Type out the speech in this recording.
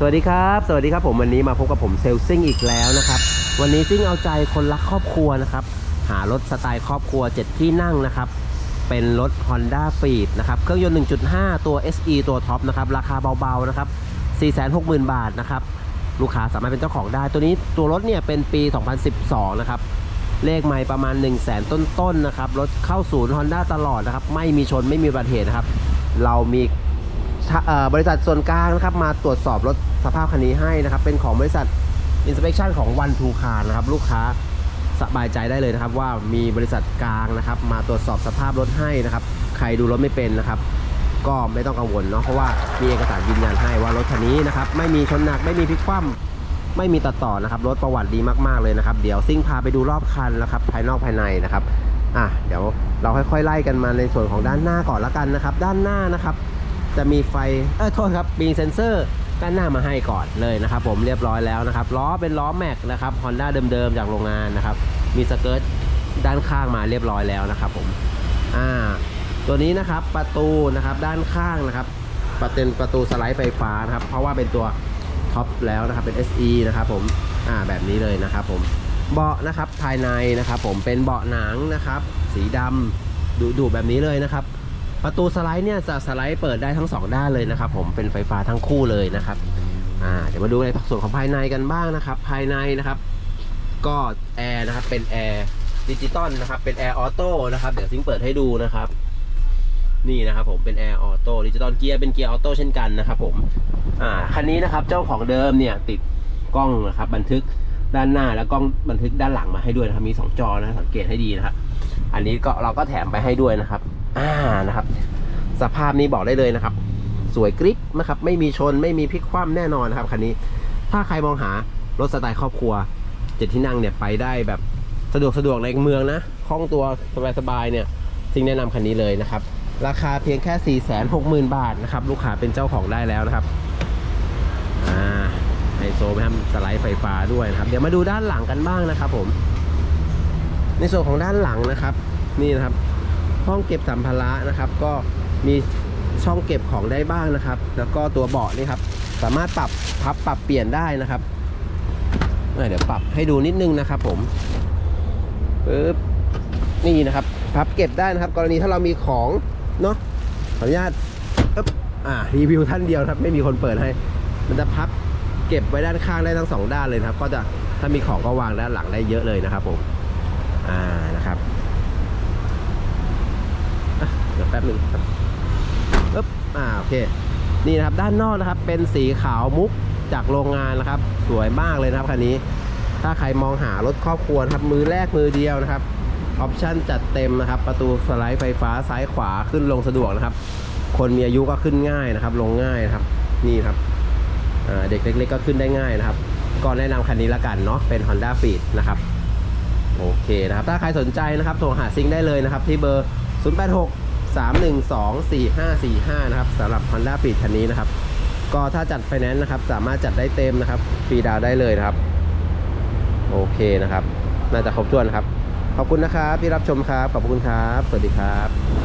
สวัสดีครับ สวัสดีครับผมวันนี้มาพบกับผมเซลซิ่งอีกแล้วนะครับ วันนี้ซิ่งเอาใจคนรักครอบครัวนะครับ หารถสไตล์ครอบครัว 7 ที่นั่งนะครับ เป็นรถ Honda f e e d นะครับ เครื่องยนต์ 1.5 ตัว SE ตัวท็อปนะครับ ราคาเบาๆ นะครับ 460,000 บาทนะครับ ลูกค้าสามารถเป็นเจ้าของได้ ตัวนี้ตัวรถเนี่ยเป็นปี 2012 นะครับ เลขไม่ประมาณ 1 0 0 0 0แต้นๆนะครับ รถเข้าศูนย์ Honda ตลอดนะครับ ไม่มีชนไม่มีอุบัติเหตุนะครับ เรามีบริษัทส่วนกลางนะครับมาตรวจสอบรถ สภาพคันนี้ให้นะครับ เป็นของบริษัท Inspection ของ One Two Car นะครับ ลูกค้าสบายใจได้เลยนะครับ ว่ามีบริษัทกลางนะครับ มาตรวจสอบสภาพรถให้นะครับ ใครดูรถไม่เป็นนะครับ ก็ไม่ต้องกังวลเนาะเพราะว่ามีเอกสารยืนยันให้ว่ารถคันนี้นะครับไม่มีชนหนักไม่มีพลิกคว่ำไม่มีตัดต่อนะครับรถประวัติดีมากๆเลยนะครับ เดี๋ยวซิ่งพาไปดูรอบคันนะครับ ภายนอกภายในนะครับอะเดี๋ยวเราค่อยๆไล่กันมาในส่วนของด้านหน้าก่อนละกันนะครับ ด้านหน้านะครับ จะมีไฟเออโทษครับมีเซ็นเซอร์ ด้านหน้ามาให้ก่อนเลยนะครับ ผมเรียบร้อยแล้วนะครับล้อเป็นล้อแม็กนะครับ Honda เดิมๆจากโรงงานนะครับ มีสเกิร์ตด้านข้างมาเรียบร้อยแล้วนะครับ ผมอ่าตัวนี้นะครับประตูนะครับด้านข้างนะครับเป็นประตูสไลด์ไฟฟ้านะครับ เพราะว่าเป็นตัวท็อปแล้วนะครับเป็น SE นะครับผมอ่าแบบนี้เลยนะครับ ผมเบาะนะครับภายในนะครับ ผมเป็นเบาะหนังนะครับ สีดำดุๆแบบนี้เลยนะครับ ประตูสไลด์เนี่ยจะสไลด์เปิดได้ทั้งสองด้านเลยนะครับ ผมเป็นไฟฟ้าทั้งคู่เลยนะครับอ่าเดี๋ยวมาดูในส่วนของภายในกันบ้างนะครับ ภายในนะครับ ก็แอร์นะครับเป็นแอร์ดิจิตอลนะครับเป็นแอร์ออโต้นะครับเดี๋ยวซิงเปิดให้ดูนะครับนี่นะครับผมเป็นแอร์ออโต้ดิจิตอลเกียร์เป็นเกียร์ออโต้เช่นกันนะครับผมอ่าคันนี้นะครับเจ้าของเดิมเนี่ยติดกล้องนะครับบันทึกด้านหน้าแล้วกล้องบันทึกด้านหลังมาให้ด้วยนะครับมีสองจอนะสังเกตให้ดีนะครับอันนี้ก็เราก็แถมไปให้ด้วยนะครับ อ่านะครับ สภาพนี้บอกได้เลยนะครับ สวยกริ๊บนะครับ ไม่มีชนไม่มีพลิกคว่ำแน่นอนนะครับคันนี้ ถ้าใครมองหารถสไตล์ครอบครัวเจ็ดที่นั่งเนี่ยไปได้แบบสะดวกสะดวกในเมืองนะคล่องตัวสบายๆเนี่ยซิ่งแนะนำคันนี้เลยนะครับ ราคาเพียงแค่ 4 6 0 0 0 0 บาทนะครับ ลูกค้าเป็นเจ้าของได้แล้วนะครับอ่าไฮโซไหมครับสไลด์ไฟฟ้าด้วยนะครับ เดี๋ยวมาดูด้านหลังกันบ้างนะครับผม ในส่วนของด้านหลังนะครับ นี่นะครับ ห้องเก็บสัมภาระนะครับ ก็มีช่องเก็บของได้บ้างนะครับ แล้วก็ตัวเบาะนี่ครับ สามารถปรับพับปรับเปลี่ยนได้นะครับเเดี๋ยวปรับให้ดูนิดนึงนะครับผมปึ๊บนี่นะครับ พับเก็บได้นะครับ กรณีถ้าเรามีของเนาะขออนุญาตอึ๊บอ่ารีวิวท่านเดียวครับ ไม่มีคนเปิดให้ มันจะพับเก็บไว้ด้านข้างได้ทั้งสองด้านเลยนะครับ ก็จะถ้ามีของก็วางด้านหลังได้เยอะเลยนะครับผม อ่านะครับ อะเดี๋ยว แป๊บหนึ่งครับปึ๊บอ่าโอเค นี่นะครับด้านนอกนะครับเป็นสีขาวมุกจากโรงงานนะครับ สวยมากเลยนะครับคันนี้ ถ้าใครมองหารถครอบครัวครับมือแรกมือเดียวนะครับออปชั่นจัดเต็มนะครับ ประตูสไลด์ไฟฟ้าซ้ายขวาขึ้นลงสะดวกนะครับ คนมีอายุก็ขึ้นง่ายนะครับ ลงง่ายนะครับ นี่ครับเด็กเล็ก ๆ ก็ขึ้นได้ง่ายนะครับ ก็แนะนำคันนี้ละกันเนาะเป็น Honda f e e d นะครับโอเคนะครับ ถ้าใครสนใจนะครับโทรหาซิงได้เลยนะครับ ที่เบอร์ 086 312 4545 นะครับสำหรับ Honda f i t คันนี้นะครับ ก็ถ้าจัดไฟแนนซ์นะครับ สามารถจัดได้เต็มนะครับฟรีดาวได้เลยนะครับ โอเคนะครับ น่าจะครบถ้วนครับ ขอบคุณนะครับที่รับชมครับ ขอบคุณครับ สวัสดีครับ